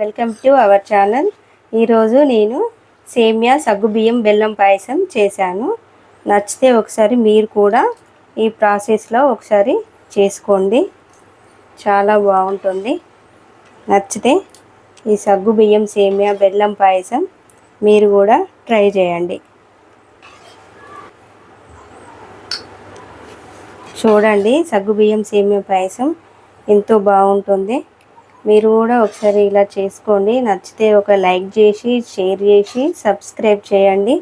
Welcome to our channel. ఈరోజు నేను సేమియా సగ్గుబియ్యం బెల్లం పాయసం చేశాను. నచ్చితే ఒకసారి మీరు కూడా ఈ ప్రాసెస్లో ఒకసారి చేసుకోండి. చాలా బాగుంటుంది. నచ్చితే ఈ సగ్గుబియ్యం సేమియా బెల్లం పాయసం మీరు కూడా ట్రై చేయండి. చూడండి సగ్గుబియ్యం సేమియా పాయసం ఎంతో బాగుంటుంది. మీరు కూడా ఒకసారి ఇలా చేసుకోండి. నచ్చితే ఒక లైక్ చేసి షేర్ చేసి సబ్స్క్రైబ్ చేయండి.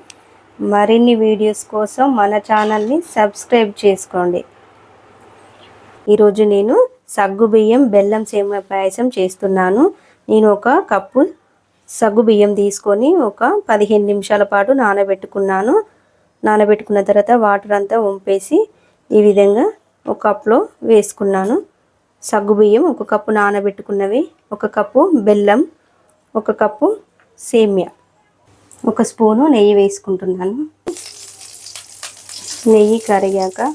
మరిన్ని వీడియోస్ కోసం మన ఛానల్ని సబ్స్క్రైబ్ చేసుకోండి. ఈరోజు నేను సగ్గుబియ్యం బెల్లం సేమ పాయసం చేస్తున్నాను. నేను ఒక కప్పు సగ్గుబియ్యం తీసుకొని ఒక పదిహేను నిమిషాల పాటు నానబెట్టుకున్నాను. నానబెట్టుకున్న తర్వాత వాటర్ అంతా వంపేసి ఈ విధంగా ఒక కప్లో వేసుకున్నాను. సగ్గుబియ్యం ఒక కప్పు నానబెట్టుకున్నవి ఒక కప్పు బెల్లం ఒక కప్పు సేమియా. ఒక స్పూను నెయ్యి వేసుకుంటున్నాను. నెయ్యి కరిగాక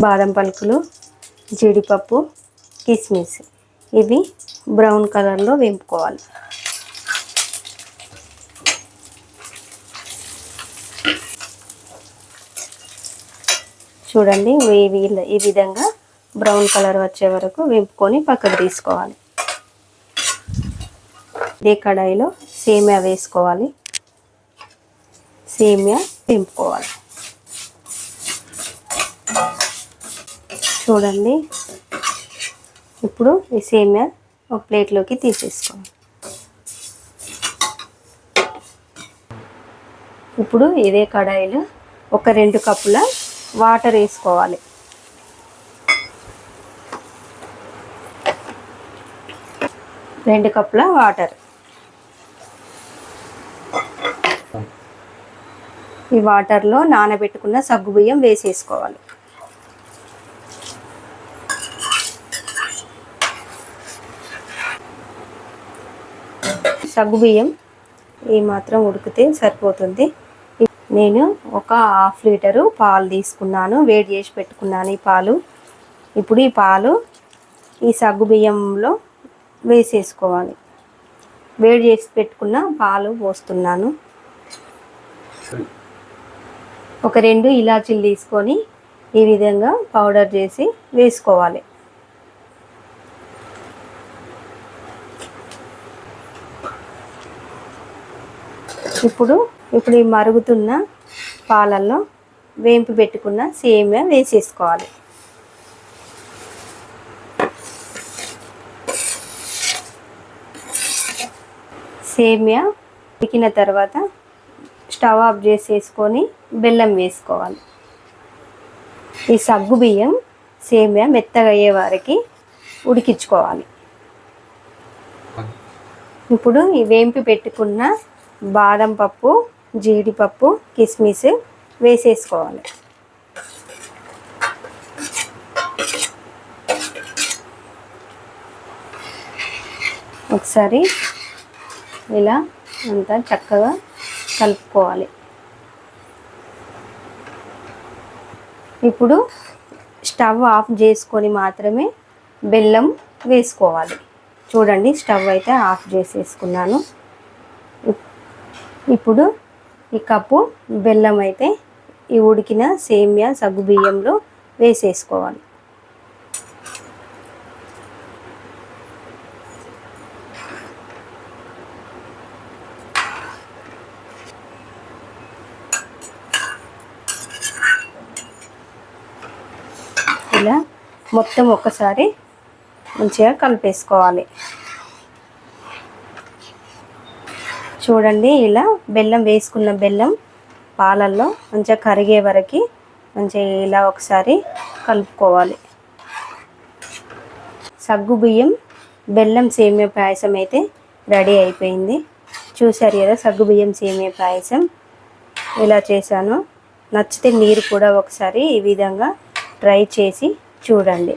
బాదం పలుకులు జీడిపప్పు కిస్మిస్. ఇవి బ్రౌన్ కలర్లో వేపుకోవాలి. చూడండి ఈ విధంగా బ్రౌన్ కలర్ వచ్చే వరకు వేపుకొని పక్కకు తీసుకోవాలి. ఇదే కడాయిలో సేమియా వేసుకోవాలి. సేమియా వేపుకోవాలి చూడండి ఇప్పుడు ఈ సేమియా ఒక ప్లేట్లోకి తీసేసుకోవాలి. ఇప్పుడు ఇదే కడాయిలో ఒక రెండు కప్పుల వాటర్ వేసుకోవాలి. రెండు కప్పుల వాటర్. ఈ వాటర్లో నానబెట్టుకున్న సగ్గుబియ్యం వేసేసుకోవాలి. సగ్గుబియ్యం ఈ మాత్రం ఉడికితే సరిపోతుంది. నేను ఒక హాఫ్ లీటరు పాలు తీసుకున్నాను వేడి చేసి పెట్టుకున్నాను ఈ పాలు. ఇప్పుడు ఈ పాలు ఈ సగ్గు బియ్యంలో వేసేసుకోవాలి. వేడి చేసి పెట్టుకున్న పాలు పోస్తున్నాను. ఒక రెండు ఇలాచీలు తీసుకొని ఈ విధంగా పౌడర్ చేసి వేసుకోవాలి. ఇప్పుడు ఇప్పుడు ఈ మరుగుతున్న పాలల్లో వేంపి పెట్టుకున్న సేమియా వేసేసుకోవాలి. సేమియా ఉడికిన తర్వాత స్టవ్ ఆఫ్ చేసేసుకొని బెల్లం వేసుకోవాలి. ఈ సగ్గు బియ్యం సేమియా మెత్తగా అయ్యే వారికి ఉడికించుకోవాలి. ఇప్పుడు ఈ వేంపి పెట్టుకున్న బాదం పప్పు జీడిపప్పు కిస్మిస్ వేసేసుకోవాలి. ఒకసారి ఇలా అంతా చక్కగా కలుపుకోవాలి. ఇప్పుడు స్టవ్ ఆఫ్ చేసుకొని మాత్రమే బెల్లం వేసుకోవాలి. చూడండి స్టవ్ అయితే ఆఫ్ చేసేసుకున్నాను. ఇప్పుడు ఈ కప్పు బెల్లం అయితే ఈ ఉడికిన సేమియా సగ్గు బియ్యంలో వేసేసుకోవాలి. ఇలా మొత్తం ఒకసారి మంచిగా కలిపేసుకోవాలి. చూడండి ఇలా బెల్లం వేసుకున్న బెల్లం పాలల్లో మంచిగా కరిగే వరకు మంచిగా ఇలా ఒకసారి కలుపుకోవాలి. సగ్గు బియ్యం బెల్లం సేమియా పాయసం అయితే రెడీ అయిపోయింది. చూశారు కదా సగ్గు బియ్యం సేమియా పాయసం ఇలా చేశాను. నచ్చితే మీరు కూడా ఒకసారి ఈ విధంగా ట్రై చేసి చూడండి.